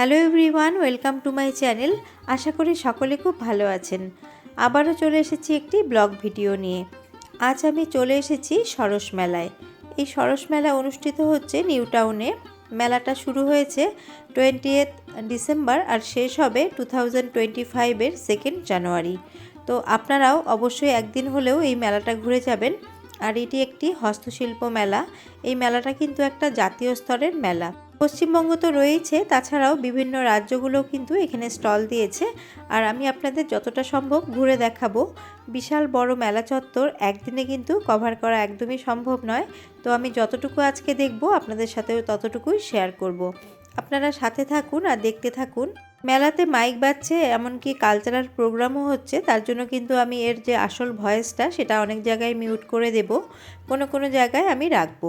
Hello everyone, welcome to my channel. আশা করি সকলে খুব ভালো আছেন। আবারও চলে এসেছি একটি ব্লগ ভিডিও নিয়ে। আজ আমি চলে এসেছি সরস মেলায়। এই সরস মেলা অনুষ্ঠিত হচ্ছে নিউ টাউনে। মেলাটা শুরু হয়েছে টোয়েন্টি ডিসেম্বর আর শেষ হবে টু থাউজেন্ড টোয়েন্টি ফাইভের সেকেন্ড জানুয়ারি। তো আপনারাও অবশ্যই একদিন হলেও এই মেলাটা ঘুরে যাবেন। আর এটি একটি হস্তশিল্প মেলা। এই মেলাটা কিন্তু একটা জাতীয় স্তরের মেলা। পশ্চিমবঙ্গ তো রয়েছে তাছাড়াও বিভিন্ন রাজ্যগুলো কিন্তু এখানে স্টল দিয়েছে। আর আমি আপনাদের যতটা সম্ভব ঘুরে দেখাবো। বিশাল বড় মেলা চত্বর একদিনে কিন্তু কভার করা একদমই সম্ভব নয়। তো আমি যতটুকু আজকে দেখব, আপনাদের সাথেও ততটুকুই শেয়ার করব। আপনারা সাথে থাকুন আর দেখতে থাকুন। মেলাতে মাইক বাজছে, এমনকি কালচারাল প্রোগ্রামও হচ্ছে, তার জন্য কিন্তু আমি এর যে আসল ভয়েসটা সেটা অনেক জায়গায় মিউট করে দেব। কোনো কোনো জায়গায় আমি রাখব।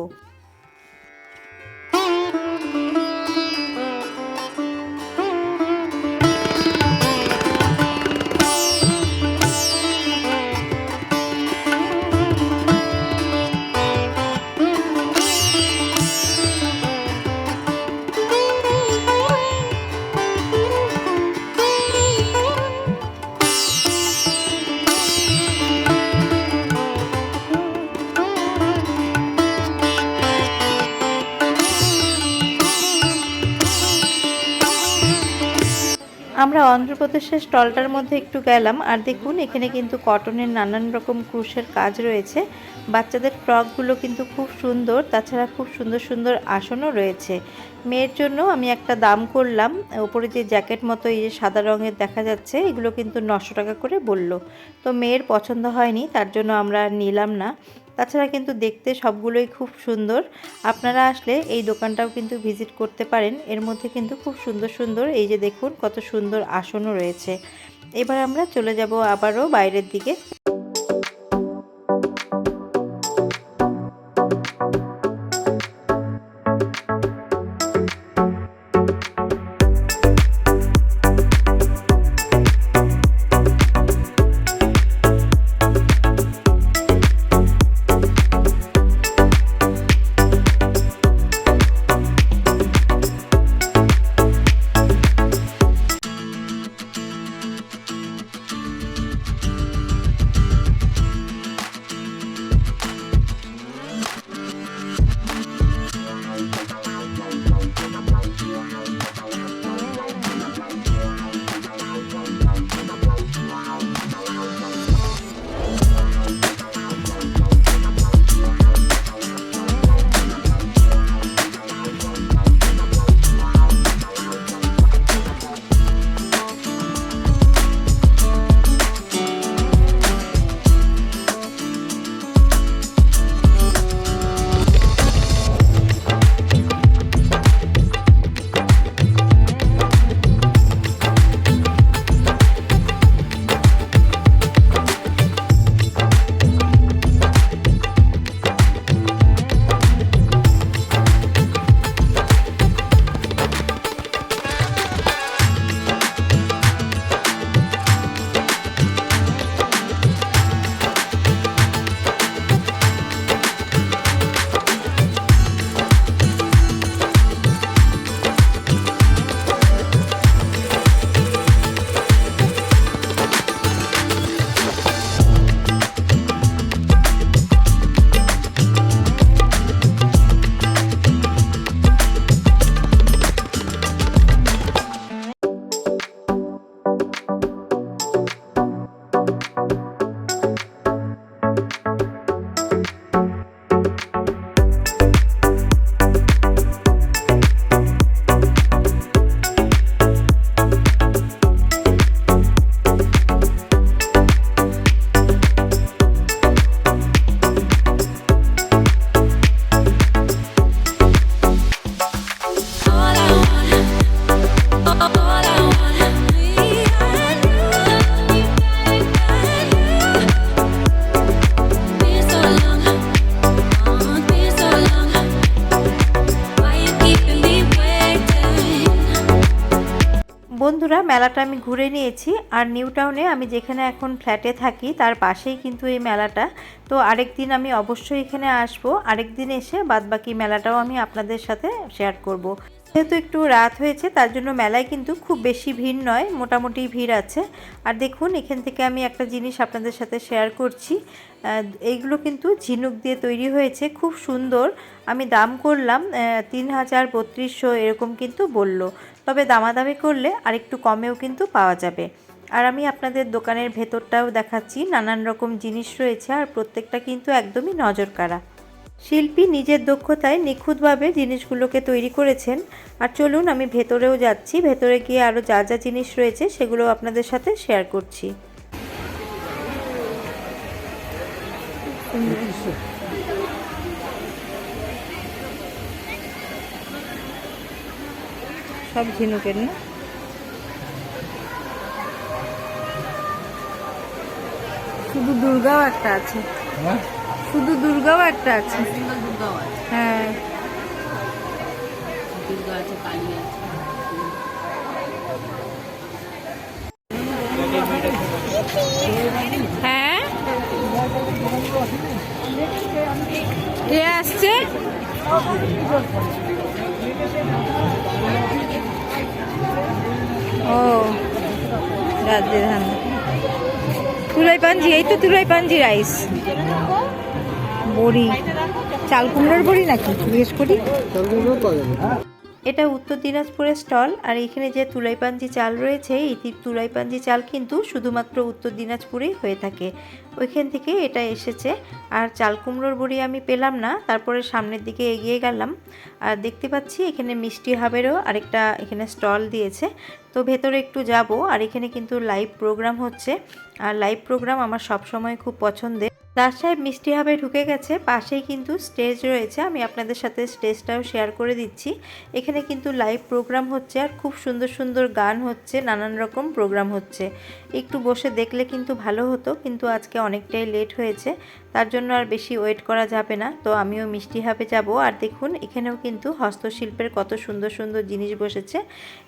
অন্ধ্রপ্রদেশের স্টলটার মধ্যে একটু গেলাম। আর দেখুন, এখানে কিন্তু কটনের নানান রকম ক্রুশের কাজ রয়েছে। বাচ্চাদের ফ্রকগুলো কিন্তু খুব সুন্দর, তাছাড়া খুব সুন্দর সুন্দর আসনও রয়েছে। মেয়ের জন্য আমি একটা দাম করলাম। ওপরে যে জ্যাকেট মতো এই যে সাদা রঙের দেখা যাচ্ছে, এগুলো কিন্তু নশো টাকা করে বলল। তো মেয়ের পছন্দ হয়নি, তার জন্য আমরা নিলাম না। তাছাড়া কিন্তু দেখতে সবগুলোই খুব সুন্দর। আপনারা আসলে এই দোকানটাও কিন্তু ভিজিট করতে পারেন। এর মধ্যে কিন্তু খুব সুন্দর সুন্দর এই যে দেখুন কত সুন্দর আসনও রয়েছে। এবার আমরা চলে যাব আবারও বাইরের দিকে। বন্ধুরা, মেলাটা আমি ঘুরে নিয়েছি আর নিউ টাউনে আমি যেখানে এখন ফ্ল্যাটে থাকি তার পাশেই কিন্তু এই মেলাটা তো আরেক দিন আমি অবশ্যই এখানে আসব, আরেক দিন এসে বাদবাকি মেলাটাও আমি আপনাদের সাথে শেয়ার করব। যেহেতু একটু রাত হয়েছে, তার জন্য মেলায় কিন্তু খুব বেশি ভিড় নয়, মোটামুটি ভিড় আছে। আর দেখুন, এখান থেকে আমি একটা জিনিস আপনাদের সাথে শেয়ার করছি। এইগুলো কিন্তু ঝিনুক দিয়ে তৈরি হয়েছে, খুব সুন্দর। আমি দাম করলাম তিন হাজার বত্রিশশো এরকম কিন্তু বলল। তবে দামাদামি করলে আরেকটু কমেও কিন্তু পাওয়া যাবে। আর আমি আপনাদের দোকানের ভেতরটাও দেখাচ্ছি, নানান রকম জিনিস রয়েছে, আর প্রত্যেকটা কিন্তু একদমই নজর কাড়া শিল্পী নিজের দক্ষতায় নিখুঁতভাবে জিনিসগুলোকে তৈরি করেছেন। আর চলুন আমি ভেতরেও যাচ্ছি। ভেতরে গিয়ে আরও যা যা জিনিস রয়েছে সেগুলো আপনাদের সাথে শেয়ার করছি। সব ঝিনুকের না? শুধু দুর্গাও একটা আছে। শুধু দুর্গাও একটা আছে। হ্যাঁ দুর্গা আছে কালী আছে। হ্যাঁ? কে আসছে? ও রাজ্যে ধান তুলাই পাঞ্জি এই তো তুলাই পাঞ্জি রাইস বড়ি, চাল কুমড়োর বড়ি নাকি? জিজ্ঞেস করি। এটা উত্তর দিনাজপুরের স্টল, আর এখানে যে তুলাইপাঞ্জি চাল রয়েছে, এই তুলাইপাঞ্জি চাল কিন্তু শুধুমাত্র উত্তর দিনাজপুরেই হয়ে থাকে। ওইখান থেকে এটা এসেছে। আর চাল কুমড়োর বড়ি আমি পেলাম না, তারপরে সামনের দিকে এগিয়ে গেলাম। আর দেখতে পাচ্ছি এখানে মিষ্টি হাবেরও আরেকটা এখানে স্টল দিয়েছে। তো ভেতরে একটু যাব, আর এখানে কিন্তু লাইভ প্রোগ্রাম হচ্ছে। আর লাইভ প্রোগ্রাম আমার সবসময় খুব পছন্দের। দাস সাহেব মিষ্টি হাবে ঢুকে গেছে, পাশেই কিন্তু স্টেজ রয়েছে। আমি আপনাদের সাথে স্টেজটাও শেয়ার করে দিচ্ছি। এখানে কিন্তু লাইভ প্রোগ্রাম হচ্ছে আর খুব সুন্দর সুন্দর গান হচ্ছে, নানান রকম প্রোগ্রাম হচ্ছে। একটু বসে দেখলে কিন্তু ভালো হতো, কিন্তু আজকে অনেকটাই লেট হয়েছে। তার জন্য আর বেশি ওয়েট করা যাবে না। তো আমিও মিষ্টি হাবে যাব। আর দেখুন, এখানেও কিন্তু হস্তশিল্পের কত সুন্দর সুন্দর জিনিস বসেছে।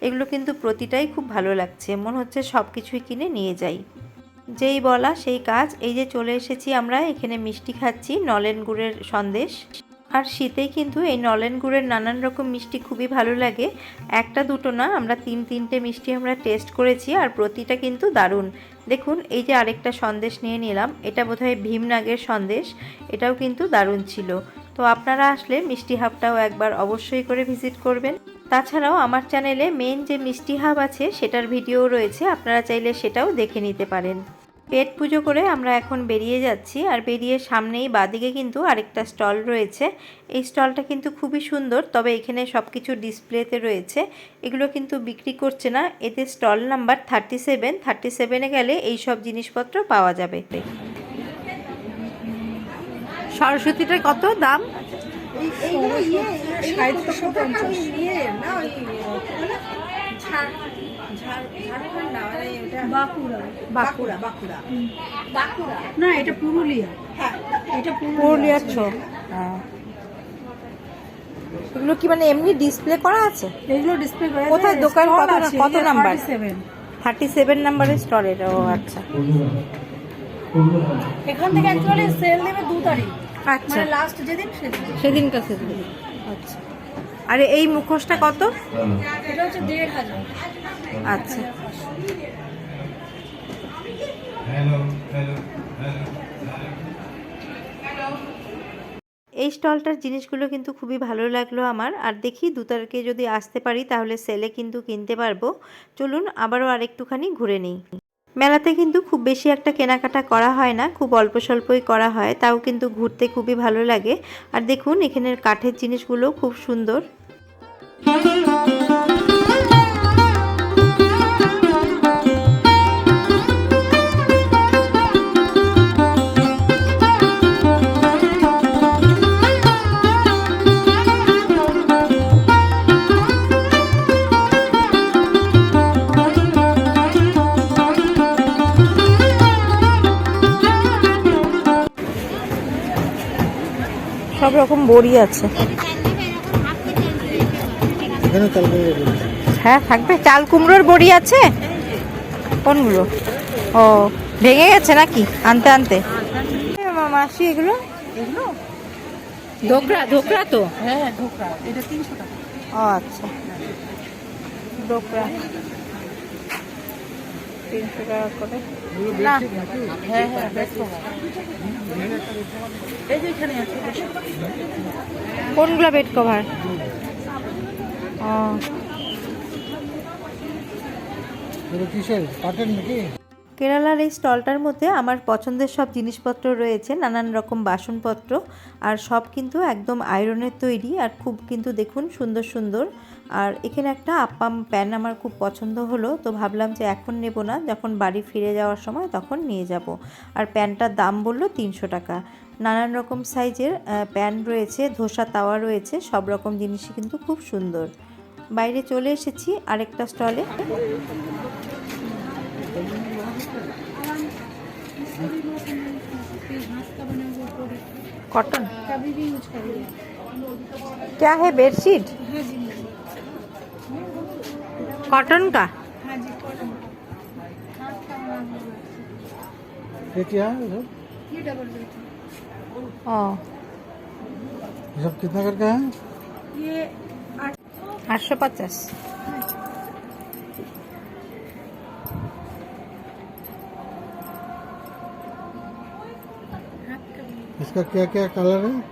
এগুলো কিন্তু প্রতিটাই খুব ভালো লাগছে। মনে হচ্ছে সব কিছুই কিনে নিয়ে যাই। যেই বলা সেই কাজ, এই যে চলে এসেছি আমরা, এখানে মিষ্টি খাচ্ছি, নলেন গুড়ের সন্দেশ। আর শীতেই কিন্তু এই নলেন গুড়ের নানান রকম মিষ্টি খুবই ভালো লাগে। একটা দুটো না, আমরা তিন তিনটে মিষ্টি আমরা টেস্ট করেছি আর প্রতিটা কিন্তু দারুণ। দেখুন, এই যে আরেকটা সন্দেশ নিয়ে নিলাম, এটা বোধহয় ভীমনাগের সন্দেশ, এটাও কিন্তু দারুণ ছিল। তো আপনারা আসলে মিষ্টি হাবটাও একবার অবশ্যই করে ভিজিট করবেন। তাছাড়াও আমার চ্যানেলে মেন যে মিষ্টি হাব আছে, সেটার ভিডিও রয়েছে, আপনারা চাইলে সেটাও দেখে নিতে পারেন। পেট পুজো করে আমরা এখন বেরিয়ে যাচ্ছি, আর বেরিয়ে সামনেই বাদিকে কিন্তু আরেকটা স্টল রয়েছে। এই স্টলটা কিন্তু খুবই সুন্দর, তবে এখানে সব কিছু ডিসপ্লেতে রয়েছে। এগুলো কিন্তু বিক্রি করছে না, এতে stall number thirty seven thirty সেভেনে গেলে এই সব জিনিসপত্র পাওয়া যাবে। সরস্বতীটার কত দাম? বাঁকুড়া। বাঁকুড়া বাঁকুড়া। না এটা পুরুলিয়া। এটা পুরুলিয়ার হ্যাঁ। এগুলো কি মানে এমনি ডিসপ্লে করা আছে? এগুলো ডিসপ্লে করে কোথায়? দোকান কত কত নাম্বার? সেভেন থার্টি সেভেন নাম্বারের স্টল এটা ও আচ্ছা। এখান থেকে অ্যাকচুয়ালি সেল দেবে দু তারিখ। আচ্ছা। মানে লাস্ট যেদিন সেদিন। আচ্ছা। আর এই মুখোশটা কত? এটা হচ্ছে দেড় হাজার। আচ্ছা। এই স্টলটার জিনিসগুলো কিন্তু খুবই ভালো লাগল আমার। আর দেখি দু তারিখে যদি আসতে পারি তাহলে সেলে কিন্তু কিনতে পারব। চলুন আবারও আরেকটুখানি ঘুরে নিই। মেলাতে কিন্তু খুব বেশি একটা কেনাকাটা করা হয় না, খুব অল্প স্বল্পই করা হয়, তাও কিন্তু ঘুরতে খুবই ভালো লাগে। আর দেখুন, এখানের কাঠের জিনিসগুলো খুব সুন্দর। সব রকম বড়ি আছে। হ্যাঁ থাকবে। চাল কুমড়োর বড়ি আছে? কোনগুলো? ও ভেঙে গেছে নাকি? আনতে আনতে। মাসি এগুলো? ধোকরা ধোকরা তো? হ্যাঁ ধোকরা এটা তিনশো টাকা। ও আচ্ছা। ডোকরা তিনশো টাকা করে। না হ্যাঁ হ্যাঁ এই যে এখানে আছে কোনগুলো বেড কভার ও। কেরালার এই স্টলটার মধ্যে আমার পছন্দের সব জিনিসপত্র রয়েছে নানান রকম বাসনপত্র আর সব কিন্তু একদম আয়রনের তৈরি আর খুব কিন্তু দেখুন সুন্দর সুন্দর আর এখানে একটা আপ্পাম প্যান আমার খুব পছন্দ হলো তো ভাবলাম যে এখন নেব না যখন বাড়ি ফিরে যাওয়ার সময় তখন নিয়ে যাব আর প্যানটার দাম বললো তিনশো টাকা নানান রকম সাইজের আহ, প্যান রয়েছে ধোসা তাওয়া রয়েছে সব রকম জিনিসই কিন্তু খুব সুন্দর বাইরে চলে এসেছি আরেকটা স্টলে कॉटन कभी भी यूज करिए क्या है बेडशीट हाँ जी कॉटन का हाँ जी कॉटन हाथ का बना हुआ है। ये क्या है सब ये डबल बेड है ओ ये सब कितना करके है ये आठ आठशो पचास हाथ का भी इसका क्या क्या कलर है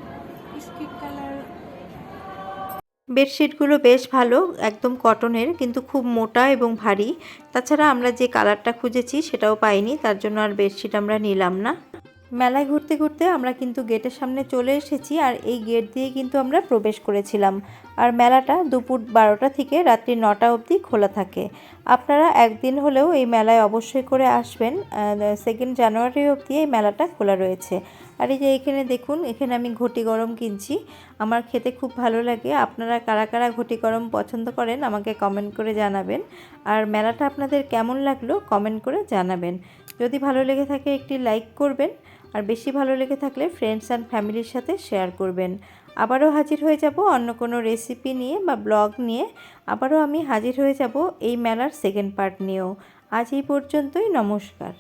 বেডশিটগুলো বেশ ভালো, একদম কটনের, কিন্তু খুব মোটা এবং ভারী। তাছাড়া আমরা যে কালারটা খুঁজেছি সেটাও পাইনি, তার জন্য আর বেডশিট আমরা নিলাম না। মেলায় ঘুরতে ঘুরতে আমরা কিন্তু গেটের সামনে চলে এসেছি আর এই গেট দিয়ে কিন্তু আমরা প্রবেশ করেছিলাম। আর মেলাটা দুপুর বারোটা থেকে রাত্রি নটা অবধি খোলা থাকে। আপনারা একদিন হলেও এই মেলায় অবশ্যই করে আসবেন। সেকেন্ড জানুয়ারি অবধি এই মেলাটা খোলা রয়েছে। আর এই যে এখানে দেখুন, এখানে আমি ঘটি গরম কিনছি। আমার খেতে খুব ভালো লাগে। আপনারা কারা কারা ঘটি গরম পছন্দ করেন আমাকে কমেন্ট করে জানাবেন। আর মেলাটা আপনাদের কেমন লাগল কমেন্ট করে জানাবেন। যদি ভালো লেগে থাকে একটি লাইক করবেন। আর বেশি ভালো লেগে থাকলে ফ্রেন্ডস অ্যান্ড ফ্যামিলির সাথে শেয়ার করবেন। আবারও হাজির হয়ে যাব অন্য কোনো রেসিপি নিয়ে বা ব্লগ নিয়ে। আবারও আমি হাজির হয়ে যাব এই মেলার সেকেন্ড পার্ট নিয়েও। আজ এই পর্যন্তই, নমস্কার।